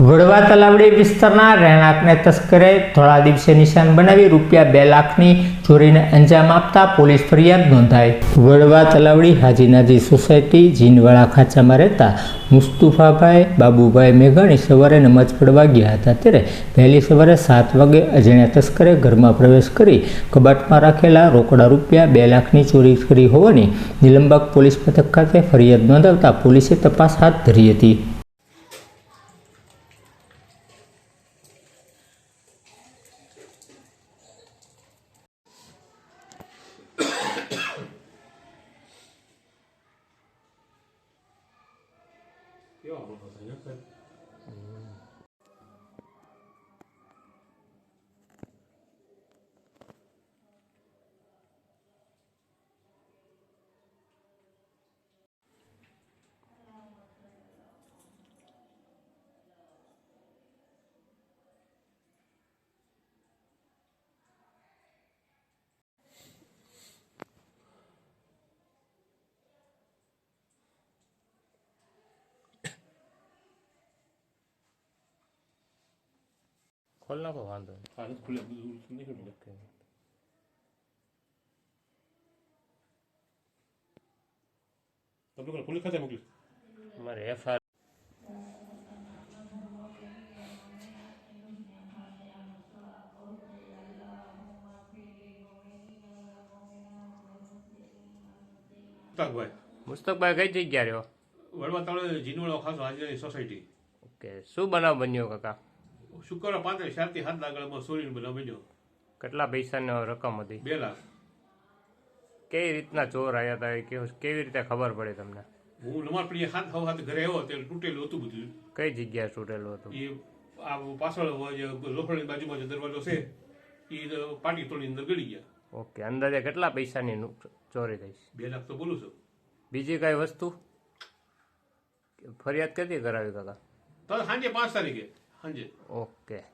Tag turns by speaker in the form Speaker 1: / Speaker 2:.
Speaker 1: વડવા તલાવડી વિસ્તારના રહેણાંકને તસ્કરે થોડા દિવસે નિશાન બનાવી રૂપિયા બે લાખની ચોરીને અંજામ આપતા પોલીસ ફરિયાદ નોંધાઈ. વડવા તલાવડી હાજીનાજી સોસાયટી જીનવાળા ખાંચામાં રહેતા મુસ્તુફાભાઈ, બાબુભાઈ મેઘાણી સવારે નમાજ પડવા ગયા હતા. ત્યારે વહેલી સવારે સાત વાગે અજાણ્યા તસ્કરે ઘરમાં પ્રવેશ કરી કબાટમાં રાખેલા રોકડા રૂપિયા બે લાખની ચોરી કરી હોવાની નિલંબક પોલીસ મથક ખાતે ફરિયાદ નોંધાવતા પોલીસે તપાસ હાથ ધરી હતી. 不要多少钱就嗯。ખોલ નાખો વાંધો નહીં.
Speaker 2: ખુલ્લે બધું
Speaker 1: ઓકે.
Speaker 2: તમે લોકો પોલીસ ખાતે મોકલી
Speaker 1: મારે એફઆર
Speaker 2: મુસ્તકભાઈ
Speaker 1: મુસ્તકભાઈ કઈ જગ્યા રહ્યો
Speaker 2: વડવા તળે જીનોળો ખાસ આજે સોસાયટી
Speaker 1: ઓકે શું બનાવ બન્યો કાકા
Speaker 2: શુક્રવાર પાંત્રીસ શાંતિ હાથ આગળમાં સોરીને બનાવ બન્યો
Speaker 1: કેટલા પૈસાની રકમ હતી?
Speaker 2: બે લાખ.
Speaker 1: કેવી રીતના ચોર આવ્યા હતા કેવું કેવી રીતે ખબર પડે તમને?
Speaker 2: હું નમાજ હાથ હવ હાથ ઘરે આવ્યો ત્યારે તૂટેલું હતું બધું.
Speaker 1: કઈ જગ્યાએ તૂટેલું હતું?
Speaker 2: એ આ પાછળ લોખંડની બાજુમાં જે દરવાજો છે એ પાટી તોડી અંદર ગળી ગયા.
Speaker 1: ઓકે અંદાજે કેટલા પૈસાની ચોરી થઈ?
Speaker 2: બે લાખ તો બોલું છું.
Speaker 1: બીજી કઈ વસ્તુ? ફરિયાદ કેદી કરાવી કાકા?
Speaker 2: તો સાંજે પાંચ તારીખે. સાંજે
Speaker 1: ઓકે